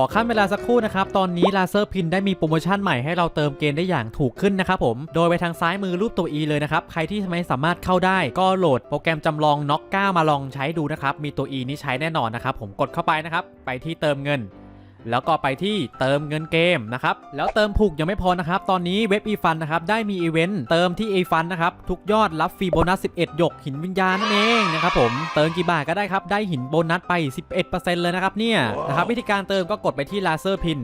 อขั้นเวลาสักครู่นะครับ ตอนนี้ลาเซอร์พินได้มีโปรโมชั่นใหม่ให้เราเติมเกมได้อย่างถูกขึ้นนะครับผม โดยไปทางซ้ายมือรูปตัว E เลยนะครับ ใครที่ไม่สามารถเข้าได้ ก็โหลดโปรแกรมจำลองน็อกก้ามาลองใช้ดูนะครับ มีตัว E นี้ใช้แน่นอนนะครับ ผมกดเข้าไปนะครับ ไปที่เติมเงิน แล้วก็ไปที่เติมเงินเกมนะครับ แล้วเติมผูกยังไม่พอนะครับ ตอนนี้เว็บ eFun นะครับ ได้มีอีเวนต์เติมที่ eFun นะครับ ทุกยอดรับฟรีโบนัส 11 หยกหินวิญญาณนั่นเองนะครับผม เติมกี่บาทก็ได้ครับ ได้หินโบนัสไป 11%เลยนะครับเนี่ย นะครับวิธีการเติมก็กดไปที่ Laser Pin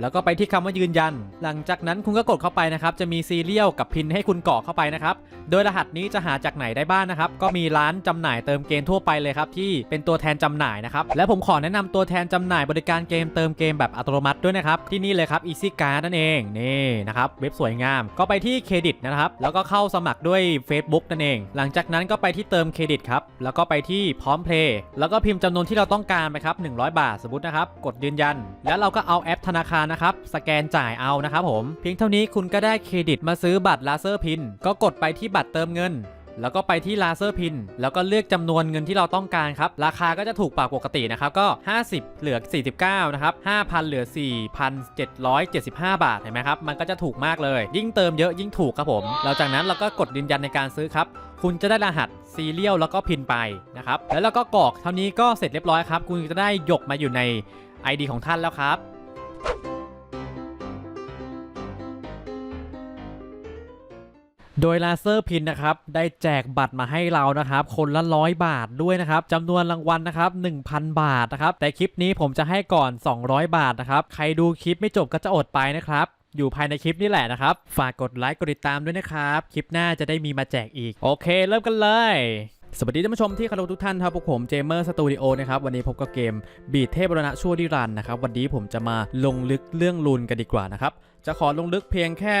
แล้วก็ไปที่คำว่ายืนยัน หลังจากนั้นคุณก็กดเข้าไปนะครับ จะมีซีเรียลกับพินให้คุณกรอกเข้าไปนะครับ โดยรหัสนี้จะหาจากไหนได้บ้างนะครับ ก็มีร้านจำหน่ายเติมเกมทั่วไปเลยครับ ที่เป็นตัวแทนจำหน่ายนะครับ และผมขอแนะนำตัวแทนจำหน่ายบริการเกมเติมเกมแบบอัตโนมัติด้วยนะครับ ที่นี่เลยครับ Easy Card นั่นเอง นี่นะครับ เว็บสวยงาม ก็ไปที่เครดิตนะครับ แล้วก็เข้าสมัครด้วย Facebook นั่นเอง หลังจากนั้นก็ไปที่เติมเครดิตครับ แล้วก็ไปที่พร้อมเพลย์แล้วก็พิมพ์จำนวนที่เราต้องการไปครับ100 บาทสมมตินะครับ กดยืนยัน แล้วเราก็เอาแอปธนาคารนะครับ สแกนจ่ายเอานะครับผม เพียงเท่านี้คุณก็ได้เครดิตมาซื้อบัตรลาเซอร์พิน ก็กดไปที่บัตรเติมเงินแล้วก็ไปที่ลาเซอร์พิน แล้วก็เลือกจำนวนเงินที่เราต้องการครับ ราคาก็จะถูกปากปกตินะครับ ก็ 50 เหลือ 49 นะครับ 5,000 เหลือ 4,775 บาท เห็นไหมครับ มันก็จะถูกมากเลย ยิ่งเติมเยอะยิ่งถูกครับผมแล้วจากนั้นเราก็กดยืนยันในการซื้อครับ คุณจะได้รหัสซีเรียลแล้วก็พินไปนะครับ แล้วเราก็กรอกเท่านี้ก็เสร็จเรียบร้อยครับ คุณจะได้หยกมาอยู่ใน ID ของท่านแล้วครับ โดยลาเซอร์พินนะครับได้แจกบัตรมาให้เรานะครับ คนละร้อยบาทด้วยนะครับจำนวนรางวัลนะครับ1,000 บาทนะครับ แต่คลิปนี้ผมจะให้ก่อน 200 บาทนะครับใครดูคลิปไม่จบก็จะอดไปนะครับอยู่ภายในคลิปนี่แหละนะครับ ฝากกดไลค์กดติดตามด้วยนะครับ คลิปหน้าจะได้มีมาแจกอีก โอเค เริ่มกันเลย สวัสดีท่านผู้ชมที่เคารพทุกท่านครับพวกผมเจมเมอร์สตูดิโอนะครับ วันนี้พบกับเกมบีทเทพบรณะชั่วดิรันนะครับ วันนี้ผมจะมาลงลึกเรื่องลูนกันดีกว่านะครับ จะขอลงลึกเพียงแค่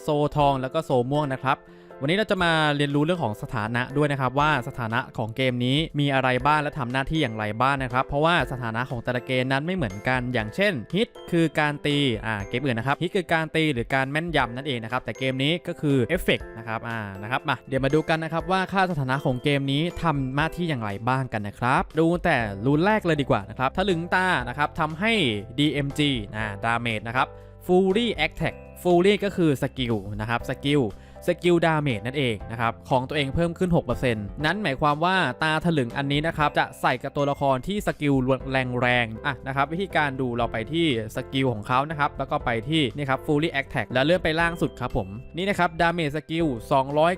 โซทองแล้วก็โซม่วงนะครับ วันนี้เราจะมาเรียนรู้เรื่องของสถานะด้วยนะครับว่าสถานะของเกมนี้มีอะไรบ้างและทำหน้าที่อย่างไรบ้างนะครับ เพราะว่าสถานะของแต่ละเกมนั้นไม่เหมือนกัน อย่างเช่นฮิตคือการตีอ่าเกมอื่นนะครับฮิตคือการตีหรือการแม่นยำนั่นเองนะครับแต่เกมนี้ก็คือเอฟเฟกนะครับอ่านะครับมาเดี๋ยวมาดูกันนะครับว่าค่าสถานะของเกมนี้ทำหน้าที่อย่างไรบ้างกันนะครับดูแต่รูนแรกเลยดีกว่านะครับถ้าลึงตานะครับทำให้ DMG นะดาเมจนะครับ Fully Attack Fully ก็คือสกิลนะครับสกิล สกิลดาเมจนั่นเองนะครับของตัวเองเพิ่มขึ้น 6%นั้นหมายความว่าตาถลึงอันนี้นะครับจะใส่กับตัวละครที่สกิลแรงแรงอะนะครับวิธีการดูเราไปที่สกิลของเขานะครับแล้วก็ไปที่นี่ครับ fully attack แล้วเลื่อนไปล่างสุดครับผมนี่นะครับดาเมจสกิล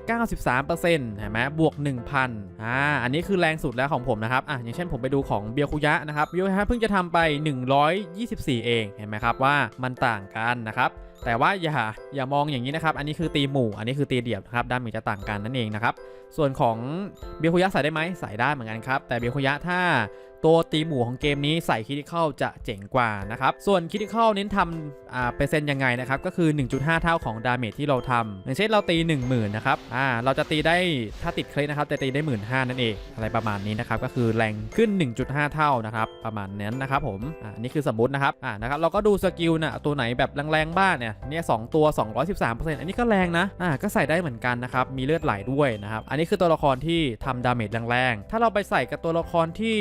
293%เห็นไหมบวก 1,000อ่าอันนี้คือแรงสุดแล้วของผมนะครับอะอย่างเช่นผมไปดูของเบียคุยะนะครับเบียคุยะเพิ่งจะทำไป 124 เองเห็นไหมครับว่ามันต่างกันนะครับ แต่ว่าอย่าอย่ามองอย่างนี้นะครับ อันนี้คือตีหมู่ อันนี้คือตีเดี่ยวครับดาเมจจะต่างกันนั่นเองนะครับ ส่วนของเบียคุยะใส่ได้ไหมใส่ได้เหมือนกันครับ แต่เบียคุยะถ้า ตัวตีหมู่ของเกมนี้ใส่คิดิคอลจะเจ๋งกว่านะครับ ส่วนคิดิคอลเน้นทำอ่าเปอร์เซ็นต์ยังไงนะครับ ก็คือ 1.5 เท่าของดาเมจที่เราทำอย่างเช่นเราตี 10,000นะครับอ่าเราจะตีได้ถ้าติดเคลนะครับจะตีได้ 1 5ื่นนั่นเอง อะไรประมาณนี้นะครับ ก็คือแรงขึ้น 1.5 เท่านะครับ ประมาณนั้นนะครับผมอ่านี่คือสมมตินะครับอ่านะครับเราก็ดูสกิลนะตัวไหนแบบแรงๆบ้างเนี่ยเนี่ยสองตัว 213%อันนี้ก็แรงนะอ่าก็ใส่ได้เหมือนกันนะครับมีเลือดไหลด้วยนะครับอันนี้คือตัวละครที่ทำดาเมจแรงๆถ้าเราไปใส่กับตัวละครที่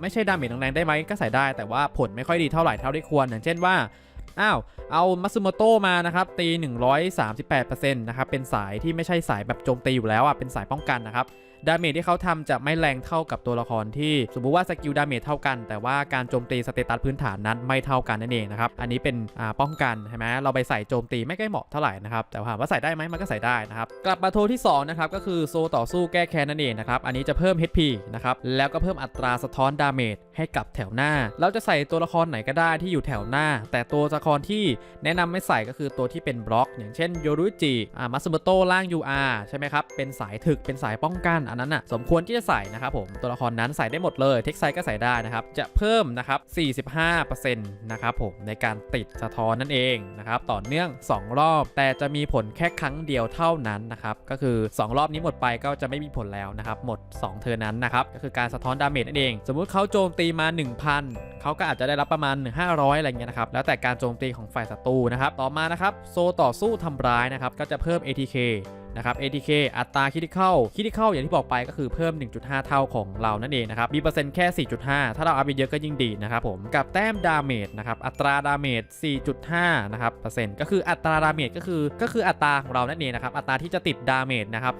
ไม่ใช่ดาเมจแรงๆได้ไหมก็ใส่ได้ แต่ว่าผลไม่ค่อยดีเท่าไหร่เท่าที่ควร อย่างเช่นว่าอ้าวเอามัตสึโมโตะมานะครับตี 138%นะครับเป็นสายที่ไม่ใช่สายแบบโจมตีอยู่แล้วอะเป็นสายป้องกันนะครับ ดาเมจที่เขาทำจะไม่แรงเท่ากับตัวละครที่ สมมุติว่าสกิลดาเมจเท่ากัน แต่ว่าการโจมตีสเตตัสพื้นฐานนั้นไม่เท่ากันนั่นเองนะครับ อันนี้เป็นป้องกันใช่ไหมเราไปใส่โจมตีไม่ใกล้เหมาะเท่าไหร่นะครับ แต่ถามว่าใส่ได้ไหมมันก็ใส่ได้นะครับ กลับมาโทที่สองนะครับ ก็คือโซต่อสู้แก้แค้นนั่นเองนะครับ อันนี้จะเพิ่ม HP นะครับ แล้วก็เพิ่มอัตราสะท้อนดาเมจให้กับแถวหน้า เราจะใส่ตัวละครไหนก็ได้ที่อยู่แถวหน้า แต่ตัวละครที่แนะนำไม่ใส่ก็คือตัวที่เป็นบล็อก อย่างเช่นโยรุจิ อ่า มัสึโมโตะล่าง UR ใช่ไหมครับ เป็นสายถึก เป็นสายป้องกันอันนั้นอะสมควรที่จะใส่นะครับผมตัวละครนั้นใส่ได้หมดเลยเท็กไซก็ใส่ได้นะครับจะเพิ่มนะครับ45%นะครับผมในการติดสะท้อนนั่นเองนะครับต่อเนื่อง 2 รอบ แต่จะมีผลแค่ครั้งเดียวเท่านั้นนะครับก็คือ 2 รอบนี้หมดไปก็จะไม่มีผลแล้วนะครับหมด 2 เทอร์นนั้นนะครับก็คือการสะท้อนดาเมจนั่นเอง สมมุติเขาโจมตีมา 1,000เขาก็อาจจะได้รับประมาณ 500 อะไรเงี้ยนะครับแล้วแต่การโจมตีของฝ่ายศัตรูนะครับต่อมานะครับโซต่อสู้ทำร้ายนะครับก็จะเพิ่ม ATK นะครับ ATK อัตราคิดิเข้าคิดิเข้าอย่างที่บอกไปก็คือเพิ่ม 1.5 เท่าของเรานั่นเองนะครับ มีเปอร์เซ็นต์แค่ 4.5 ถ้าเราอัพไปเยอะก็ยิ่งดีนะครับผม กับแต้มดาเมจนะครับ อัตราดาเมจ 4.5 นะครับเปอร์เซ็นต์ก็คืออัตราดาเมจก็คือก็คืออัตราของเรานั่นเองนะครับ อัตราที่จะติดดาเมจนะครับ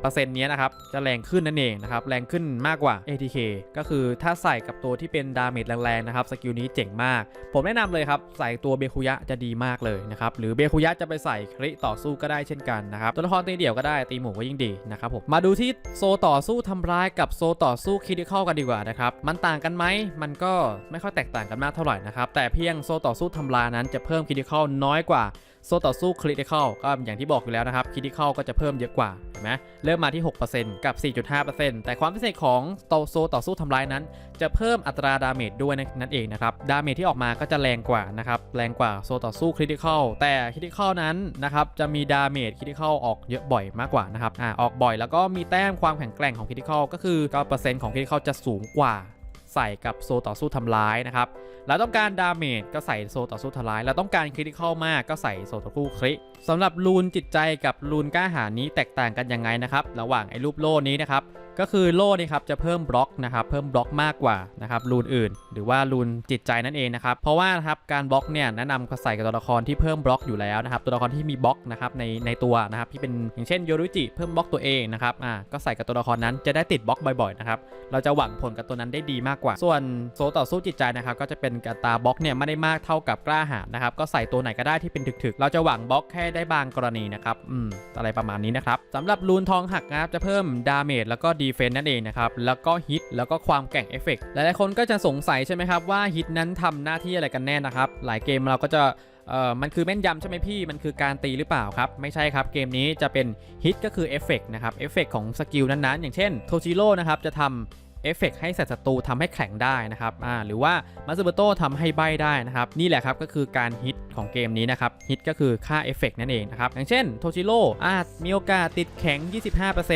เปอร์เซ็นต์นี้นะครับ จะแรงขึ้นนั่นเองนะครับ แรงขึ้นมากกว่า ATK ก็คือถ้าใส่กับตัวที่เป็นดาเมจแรงๆนะครับ สกิลนี้เจ๋งมาก ผมแนะนำเลยครับ ใส่ตัวเบคุยะจะดีมากเลยนะครับ หรือเบคุยะจะไปใส่คริต่อสู้ก็ได้เช่นกันนะครับ ตัวละครตีเดี่ยวก็ได้ ตีหมู่ก็ยิ่งดีนะครับผม มาดูที่โซต่อสู้ทำร้ายกับโซต่อสู้คิดิคอลกันดีกว่านะครับ มันต่างกันไหม มันก็ไม่ค่อยแตกต่างกันมากเท่าไหร่นะครับ แต่เพียงโซต่อสู้ทำลายนั้นจะเพิ่มคิดิคอลน้อยกว่า โซต่อสู้คริติคอลก็อย่างที่บอกอยู่แล้วนะครับคริติคอลก็จะเพิ่มเยอะกว่าเห็นไหมเริ่มมาที่ 6%กับ 4.5%แต่ความพิเศษของโตโซต่อสู้ทำลายนั้น จะเพิ่มอัตราดาเมจด้วยนั่นเองนะครับดาเมจที่ออกมาก็จะแรงกว่านะครับแรงกว่าโซต่อสู้คริติคอลแต่คริติคอลนั้นนะครับจะมีดาเมจคริติคอลออกเยอะบ่อยมากกว่านะครับอ่าออกบ่อยแล้วก็มีแต้มความแข็งแกร่งของคริติคอลก็คือก็เปอร์เซ็นต์ของคริติคอลจะสูงกว่า ใส่กับโซต่อสู้ทำร้ายนะครับเราต้องการดาเมจก็ใส่โซต่อสู้ทำร้ายเราต้องการคริติคอลมากก็ใส่โซต่อสู้คริ สำหรับรูนจิตใจกับรูนกล้าหาญนี้แตกต่างกันยังไงนะครับ ระหว่างไอ้รูปโล่นี้นะครับ ก็คือโล่นี่ครับจะเพิ่มบล็อกนะครับ เพิ่มบล็อกมากกว่านะครับรูนอื่น หรือว่ารูนจิตใจนั่นเองนะครับ เพราะว่านะครับการบล็อกเนี่ยแนะนำใส่กับตัวละครที่เพิ่มบล็อกอยู่แล้วนะครับ ตัวละครที่มีบล็อกนะครับในในตัวนะครับที่เป็นอย่างเช่นโยรุจิเพิ่มบล็อกตัวเองนะครับ อ่าก็ใส่กับตัวละครนั้นจะได้ติดบล็อกบ่อยๆนะครับ เราจะหวังผลกับตัวนั้นได้ดีมากกว่า ส่วนโซต่อสู้จิตใจนะครับ ก็จะเป็นกบตาบล็อกเนี่ยไม่ได้มากเท่ากับกล้าหาญนะครับ ก็ใส่ตัวไหนก็ได้ที่เป็นถึกๆ เราจะหวังบล็อกแค่ได้บางกรณีนะครับอืมอะไรประมาณนี้นะครับสำหรับรูนทองหักนะครับจะเพิ่มดาเมจแล้วก็ดีเฟนต์นั่นเองนะครับแล้วก็ฮิตแล้วก็ความแกร่งเอฟเฟกต์หลายๆคนก็จะสงสัยใช่ไหมครับว่าฮิตนั้นทำหน้าที่อะไรกันแน่นะครับหลายเกมเราก็จะเอ่อมันคือแม่นยำใช่ไหมพี่ มันคือการตีหรือเปล่าครับ ไม่ใช่ครับ เกมนี้จะเป็นฮิตก็คือเอฟเฟกต์นะครับ เอฟเฟกต์ของสกิลนั้นๆ อย่างเช่นโทจิโร่นะครับ จะทำ เอฟเฟกต์ให้สัตว์ศัตรูทำให้แข็งได้นะครับอ่าหรือว่ามาซึโบโต้ทำให้ใบได้นะครับ นี่แหละครับก็คือการฮิตของเกมนี้นะครับฮิตก็คือค่าเอฟเฟกต์นั่นเองนะครับอย่างเช่นโทชิโร่อาจมีโอกาสติดแข็ง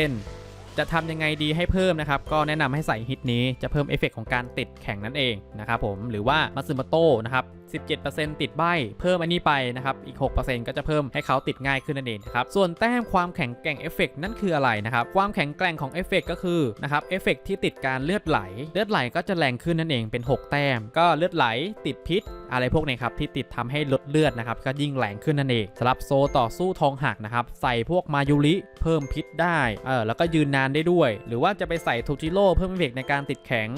25%จะทำยังไงดีให้เพิ่มนะครับ ก็แนะนำให้ใส่ฮิตนี้จะเพิ่มเอฟเฟกต์ของการติดแข็งนั่นเองนะครับผมหรือว่ามาซึโมโตนะครับ 17%ติดใบเพิ่มอันนี้ไปนะครับอีก 6%ก็จะเพิ่มให้เขาติดง่ายขึ้นนั่นเองครับส่วนแต้มความแข็งแกร่งเอฟเฟกนั่นคืออะไรนะครับความแข็งแกร่งของเอฟเฟกก็คือนะครับเอฟเฟกที่ติดการเลือดไหล เลือดไหลก็จะแรงขึ้นนั่นเองเป็น 6 แต้ม ก็เลือดไหลติดพิษ อะไรพวกนี้ครับที่ติดทำให้ลดเลือดนะครับก็ยิ่งแรงขึ้นนั่นเองสำหรับโซต่อสู้ทองหักนะครับใส่พวกมายุริเพิ่มพิษได้เออแล้วก็ยืนนานได้ด้วย หรือว่าจะไปใส่ทูจิโร่เพิ่มเอฟเฟกในการติดแข็ง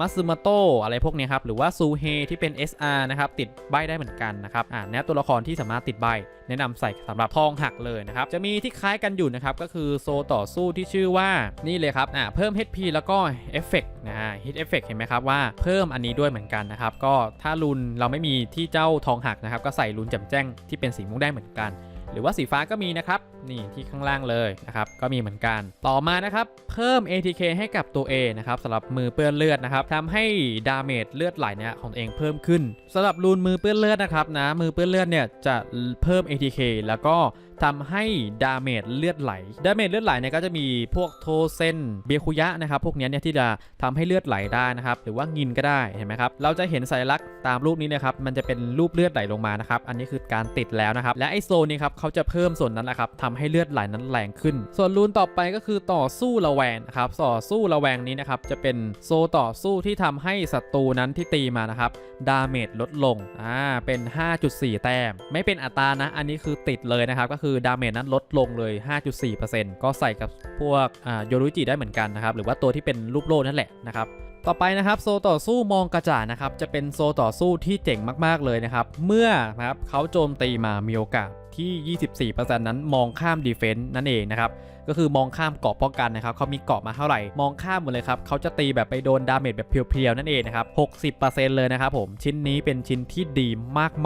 มัตสึมาโตอะไรพวกนี้ครับ หรือว่าซูเฮที่เป็น SR นะครับ ติดใบได้เหมือนกันนะครับอ่าแนะตัวละครที่สามารถติดใบ แนะนำใส่สำหรับทองหักเลยนะครับ จะมีที่คล้ายกันอยู่นะครับ ก็คือโซต่อสู้ที่ชื่อว่านี่เลยครับอ่าเพิ่ม HP แล้วก็เอฟเฟกนะฮะฮิตเอฟเฟกเห็นไหมครับว่าเพิ่มอันนี้ด้วยเหมือนกันนะครับก็ถ้ารุนเราไม่มีที่เจ้าทองหักนะครับก็ใส่รุนแจ่มแจ้งที่เป็นสีม่วงได้เหมือนกัน หรือว่าสีฟ้าก็มีนะครับ นี่ที่ข้างล่างเลยนะครับ ก็มีเหมือนกัน ต่อมานะครับ เพิ่ม ATK ให้กับตัว A นะครับสำหรับมือเปื้อนเลือดนะครับทำให้ดาเมจเลือดไหลเนี่ยของตัวเองเพิ่มขึ้นสำหรับรูนมือเปื้อนเลือดนะครับนะมือเปื้อนเลือดเนี่ยจะเพิ่ม ATK แล้วก็ทำให้ดาเมจเลือดไหล ดาเมจเลือดไหลเนี่ยก็จะมีพวกโทเซนเบียคุยะนะครับ พวกนี้เนี่ยที่จะทำให้เลือดไหลได้นะครับ หรือว่างินก็ได้ เห็นไหมครับ เราจะเห็นสัญลักษณ์ตามรูปนี้นะครับ มันจะเป็นรูปเลือดไหลลงมานะครับ อันนี้คือการติดแล้วนะครับ และไอโซนี้ครับเขาจะเพิ่มส่วนนั้นแหละครับทำให้เลือดไหลนั้นแรงขึ้น ส่วนรูนต่อไปก็คือต่อสู้ระแวงนะครับ ต่อสู้ระแวงนี้นะครับ จะเป็นโซต่อสู้ที่ทำให้ศัตรูนั้นที่ตีมานะครับ ดาเมจลดลง อ่า เป็น 5.4 แต้ม ไม่เป็นอัตรานะ อันนี้คือติดเลยนะครับ ก็คือือดาเมจนั้นลดลงเลย 5.4%ก็ใส่กับพวกอ่าโยรุจิได้เหมือนกันนะครับ หรือว่าตัวที่เป็นรูปโล่นั่นแหละนะครับต่อไปนะครับโซต่อสู้มองกระจ่านะครับจะเป็นโซต่อสู้ที่เจ๋งมากๆเลยนะครับ เมื่อนะครับเขาโจมตีมามีโอกาส ที่ 24%นั้นมองข้ามดีเฟนต์นั่นเองนะครับก็คือมองข้ามเกราะป้องกันนะครับเขามีเกราะมาเท่าไหร่ มองข้ามหมดเลยครับเขาจะตีแบบไปโดนดาเมจแบบเพียวๆนั่นเองนะครับ 60%เลยนะครับผมชิ้นนี้เป็นชิ้นที่ดี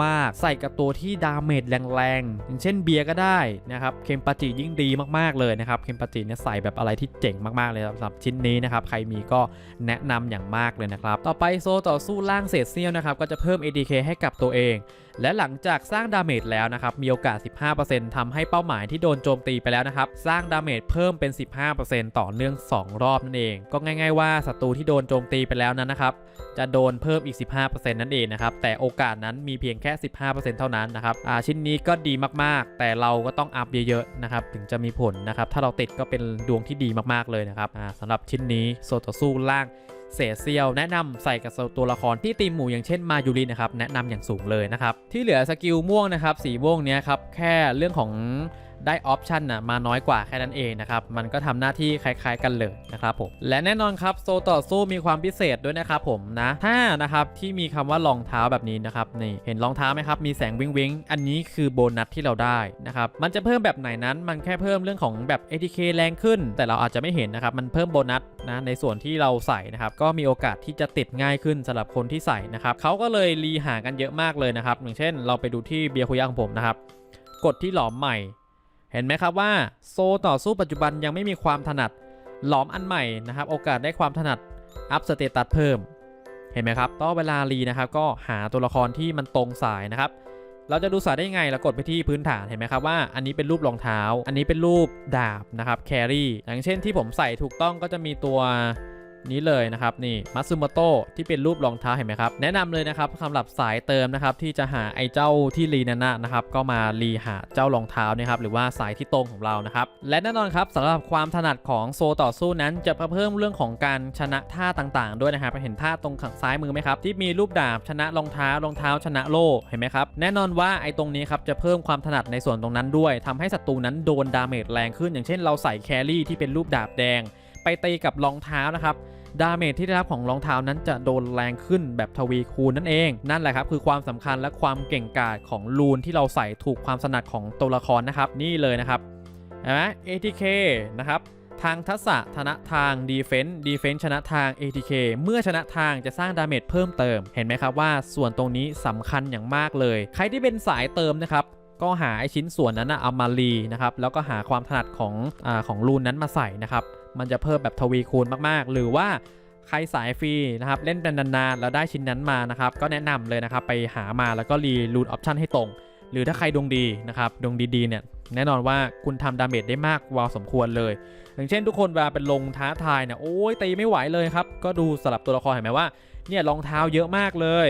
มากๆ ใส่กับตัวที่ดาเมจแรงๆ อย่างเช่นเบียร์ก็ได้นะครับเคมปาจิยิ่งดีมากๆเลยนะครับเคมปาจิเนี่ยใส่แบบอะไรที่เจ๋งมากๆเลยสำหรับชิ้นนี้นะครับใครมีก็แนะนำอย่างมากเลยนะครับต่อไปโซต่อสู้ล่างเศษเสี้ยวนะครับก็จะเพิ่ม ADK ให้กับตัวเองและหลังจากสร้างดาเมจแล้วนะครับ มีโอกาส15%ทำให้เป้าหมายที่โดนโจมตีไปแล้วนะครับ สร้างดาเมจเพิ่มเป็น 15%ต่อเนื่อง 2 รอบนั่นเอง ก็ง่าย ๆ ว่าศัตรูที่โดนโจมตีไปแล้วนั้นนะครับ จะโดนเพิ่มอีก 15%นั่นเองนะครับ แต่โอกาสนั้นมีเพียงแค่ 15%เท่านั้นนะครับอ่าชิ้นนี้ก็ดีมากๆ แต่เราก็ต้องอัพเยอะๆนะครับถึงจะมีผลนะครับถ้าเราติดก็เป็นดวงที่ดีมากๆเลยนะครับอ่าสำหรับชิ้นนี้โซต่อสู้ล่าง เศษเซียวแนะนำใส่กับตัวละครที่ตีมหมู่อย่างเช่นมายูรินะครับแนะนำอย่างสูงเลยนะครับที่เหลือสกิลม่วงนะครับสีม่วงเนี้ยครับแค่เรื่องของ ได้ออปชันนะมาน้อยกว่าแค่นั้นเองนะครับ มันก็ทำหน้าที่คล้าย ๆ กันเลยนะครับผม และแน่นอนครับโซต่อสู้มีความพิเศษด้วยนะครับผมนะถ้านะครับที่มีคำว่ารองเท้าแบบนี้นะครับนี่เห็นรองเท้าไหมครับมีแสงวิงวิงอันนี้คือโบนัสที่เราได้นะครับมันจะเพิ่มแบบไหนนั้นมันแค่เพิ่มเรื่องของแบบ ATK แรงขึ้น แต่เราอาจจะไม่เห็นนะครับมันเพิ่มโบนัสนะในส่วนที่เราใส่นะครับก็มีโอกาสที่จะติดง่ายขึ้นสำหรับคนที่ใส่นะครับเขาก็เลยรีหากันเยอะมากเลยนะครับอย่างเช่น เราไปดูที่เบียร์คุยะของผมนะครับกดที่หลอมใหม่ เห็นไหมครับว่าโซต่อสู้ปัจจุบันยังไม่มีความถนัดหลอมอันใหม่นะครับ โอกาสได้ความถนัดอัพสเตตัสเพิ่ม เห็นไหมครับต่อเวลารีนะครับ ก็หาตัวละครที่มันตรงสายนะครับ เราจะดูสายได้ยังไงเรากดไปที่พื้นฐานเห็นไหมครับว่าอันนี้เป็นรูปรองเท้า อันนี้เป็นรูปดาบนะครับแครี่อย่างเช่นที่ผมใส่ถูกต้องก็จะมีตัว นี้เลยนะครับนี่มัตสึโมโตะที่เป็นรูปรองเท้าเห็นไหมครับ แนะนำเลยนะครับสำหรับสายเติมนะครับที่จะหาไอ้เจ้าที่รีนันนะนะครับก็มารีหาเจ้ารองเท้านะครับหรือว่าสายที่ตรงของเรานะครับและแน่นอนครับสำหรับความถนัดของโซต่อสู้นั้นจะเพิ่มเรื่องของการชนะท่าต่างๆ ด้วยนะครับเห็นท่าตรงข้างซ้ายมือไหมครับที่มีรูปดาบชนะรองเท้ารองเท้าชนะโล่เห็นไหมครับแน่นอนว่าไอ้ตรงนี้ครับจะเพิ่มความถนัดในส่วนตรงนั้นด้วยทำให้ศัตรูนั้นโดนดาเมจแรงขึ้น อย่างเช่นเราใส่แครี่ที่เป็นรูปดาบแดง ไปตีกับรองเท้านะครับดาเมจที่ได้รับของรองเท้านั้นจะโดนแรงขึ้นแบบทวีคูณนั่นเอง นั่นแหละครับคือความสำคัญและความเก่งกาจของรูนที่เราใส่ถูกความสนัดของตัวละครนะครับ นี่เลยนะครับเห็นไหม ATK นะครับทางทักษะชนะทาง Defense Defense ชนะทาง ATK เมื่อชนะทางจะสร้างดาเมจเพิ่มเติม เห็นไหมครับว่าส่วนตรงนี้สำคัญอย่างมากเลย ใครที่เป็นสายเติมนะครับก็หาไอชิ้นส่วนนั้นนะเอามารีนะครับแล้วก็หาความถนัดของอของรูนนั้นมาใส่นะครับ มันจะเพิ่มแบบทวีคูณมากๆ หรือว่าใครสายฟรีนะครับเล่นเป็นนานๆแล้วได้ชิ้นนั้นมานะครับก็แนะนำเลยนะครับไปหามาแล้วก็รีรูนออปชันให้ตรง หรือถ้าใครดวงดีนะครับดวงดีๆเนี่ยแน่นอนว่าคุณทำดาเมจได้มากกว่าสมควรเลย อย่างเช่นทุกคนเวลาเป็นลงท้าทายเนี่ยโอ้ยตีไม่ไหวเลยครับก็ดูสลับตัวละครเห็นไหมว่าเนี่ยรองเท้าเยอะมากเลย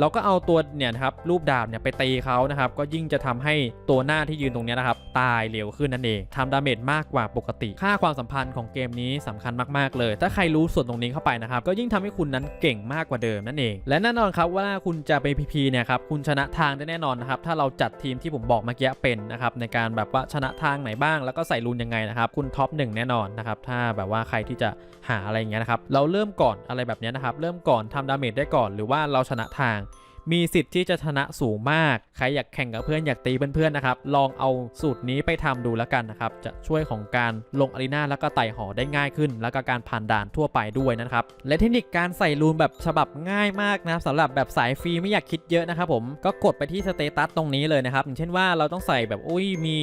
เราก็เอาตัวเนี่ยนะครับรูปดาบเนี่ยไปตีเขานะครับก็ยิ่งจะทำให้ตัวหน้าที่ยืนตรงนี้นะครับตายเร็วขึ้นนั่นเองทำดาเมจมากกว่าปกติ ค่าความสัมพันธ์ของเกมนี้สำคัญมากๆเลย ถ้าใครรู้ส่วนตรงนี้เข้าไปนะครับก็ยิ่งทำให้คุณนั้นเก่งมากกว่าเดิมนั่นเอง และแน่นอนครับว่าคุณจะไปพีพีเนี่ยครับคุณชนะทางได้แน่นอนนะครับถ้าเราจัดทีมที่ผมบอกเมื่อกี้เป็นนะครับในการแบบว่าชนะทางไหนบ้าง แล้วก็ใส่รูนยังไงนะครับคุณท็อปหนึ่งแน่นอนนะครับถ้าแบบว่าใครที่จะหาอะไรอย่างเงี้ยนะครับเราเริ่มก่อนอะไรแบบเนี้ยนะครับเริ่มก่อนทำดาเมจได้ก่อน หรือว่าเราชนะทาง มีสิทธิ์ที่จะชนะสูงมาก ใครอยากแข่งกับเพื่อนอยากตีเพื่อนๆนะครับ ลองเอาสูตรนี้ไปทำดูแล้วกันนะครับ จะช่วยของการลงอารีนาแล้วก็ไต่หอได้ง่ายขึ้น แล้วก็การผ่านด่านทั่วไปด้วยนะครับ และเทคนิคการใส่รูนแบบฉบับง่ายมากนะครับสำหรับแบบสายฟรีไม่อยากคิดเยอะนะครับผม ก็กดไปที่สเตตัสตรงนี้เลยนะครับ อย่างเช่นว่าเราต้องใส่แบบอุ้ยมี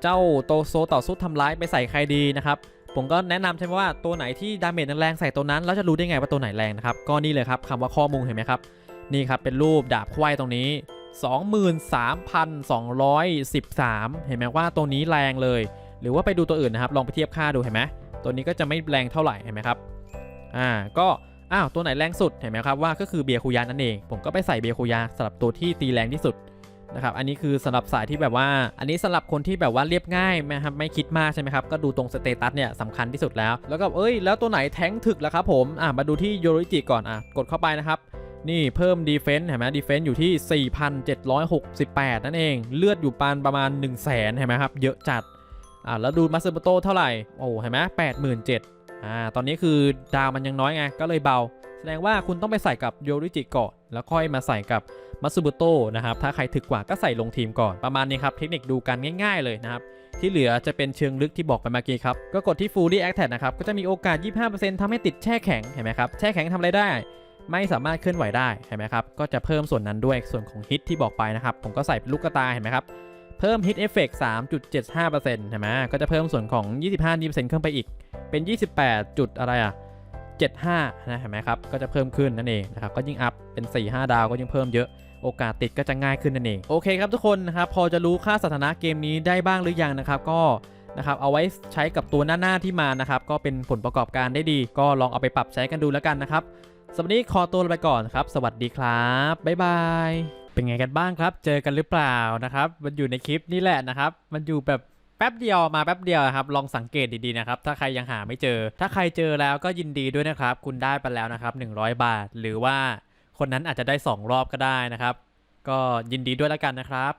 เจ้าโตโซต่อสู้ทำร้ายไปใส่ใครดีนะครับผมก็แนะนำใช่ไหมว่าตัวไหนที่ดาเมจแรงใส่ตัวนั้น แล้วจะรู้ได้ไงว่าตัวไหนแรงนะครับ ก็นี่เลยครับคำว่าข้อมูลเห็นไหมครับ นี่ครับเป็นรูปดาบควายตรงนี้ 23,213 เห็นไหมว่าตัวนี้แรงเลย หรือว่าไปดูตัวอื่นนะครับลองไปเทียบค่าดูเห็นไหมตัวนี้ก็จะไม่แรงเท่าไหร่เห็นไหมครับอ่าก็อ้าวตัวไหนแรงสุดเห็นไหมครับว่าก็คือเบียคูยานั่นเอง ผมก็ไปใส่เบียคูยาสำหรับตัวที่ตีแรงที่สุดนะครับอันนี้คือสำหรับสายที่แบบว่า อันนี้สำหรับคนที่แบบว่าเรียบง่ายนะครับไม่คิดมากใช่ไหมครับ ก็ดูตรงสเตตัสเนี่ยสำคัญที่สุดแล้ว แล้วก็เอ้ยแล้วตัวไหนแท้งถึกแล้วครับผมอ่ามาดูที่โยริจิก่อนอะกดเข้าไปนะครับ นี่เพิ่มดีเฟน s ์เห็นไหมดีเฟน s ์อยู่ที่ 4,768 นั่นเอง เลือดอยู่ปานประมาณ 1 0 0 0 0แสนเห็นไหมครับ เยอะจัด อ่าแล้วดูมาสเตอร์โตเท่าไหร่ โอ้เห็นไหม87,000อ่าตอนนี้คือดาวมันยังน้อยไง ก็เลยเบา แสดงว่าคุณต้องไปใส่กับโยริจิก่อนแล้วค่อยมาใส่กับมัตสึบุโตนะครับ ถ้าใครถึกกว่าก็ใส่ลงทีมก่อนประมาณนี้ครับ เทคนิคดูกันง่าย ๆเลยนะครับที่เหลือจะเป็นเชิงลึกที่บอกไปเมื่อกี้ครับ ก็กดที่ Fully Active นะครับ ก็จะมีโอกาส 25%ทำให้ติดแช่แข็ง เห็นไหมครับ แช่แข็งทำอะไรได้ ไม่สามารถเคลื่อนไหวได้เห็นไหมครับก็จะเพิ่มส่วนนั้นด้วยส่วนของฮิตที่บอกไปนะครับ ผมก็ใส่ลูกกระตายเห็นไหมครับเพิ่ม Hit Effect 3.75%เห็นไหมก็จะเพิ่มส่วนของ 25%ขึ้นไปอีก เป็น 28 จุดอะไรอะ 75 นะเห็นไหมครับ ก็จะเพิ่มขึ้นนั่นเองนะครับ ก็ยิ่งอัพเป็น 4-5 ดาวก็ยิ่งเพิ่มเยอะ โอกาสติดก็จะง่ายขึ้นนั่นเอง โอเคครับทุกคนนะครับ พอจะรู้ค่าสถานะเกมนี้ได้บ้างหรือยังนะครับ ก็นะครับ เอาไว้ใช้กับตัวหน้า ๆ ที่มานะครับ ก็เป็นผลประกอบการได้ดี ก็ลองเอาไปปรับใช้กันดูแล้วกันนะครับ สำหรับนนี้ขอตัวลาไปก่อนครับ สวัสดีครับ บ๊ายบาย เป็นไงกันบ้างครับ เจอกันหรือเปล่านะครับ มันอยู่ในคลิปนี่แหละนะครับ มันอยู่แบบแป๊บเดียวมาแป๊บเดียวครับ ลองสังเกตดีๆนะครับ ถ้าใครยังหาไม่เจอ ถ้าใครเจอแล้วก็ยินดีด้วยนะครับ คุณได้ไปแล้วนะครับ 100 บาท หรือว่าคนนั้นอาจจะได้ 2 รอบก็ได้นะครับ ก็ยินดีด้วยแล้วกันนะครับ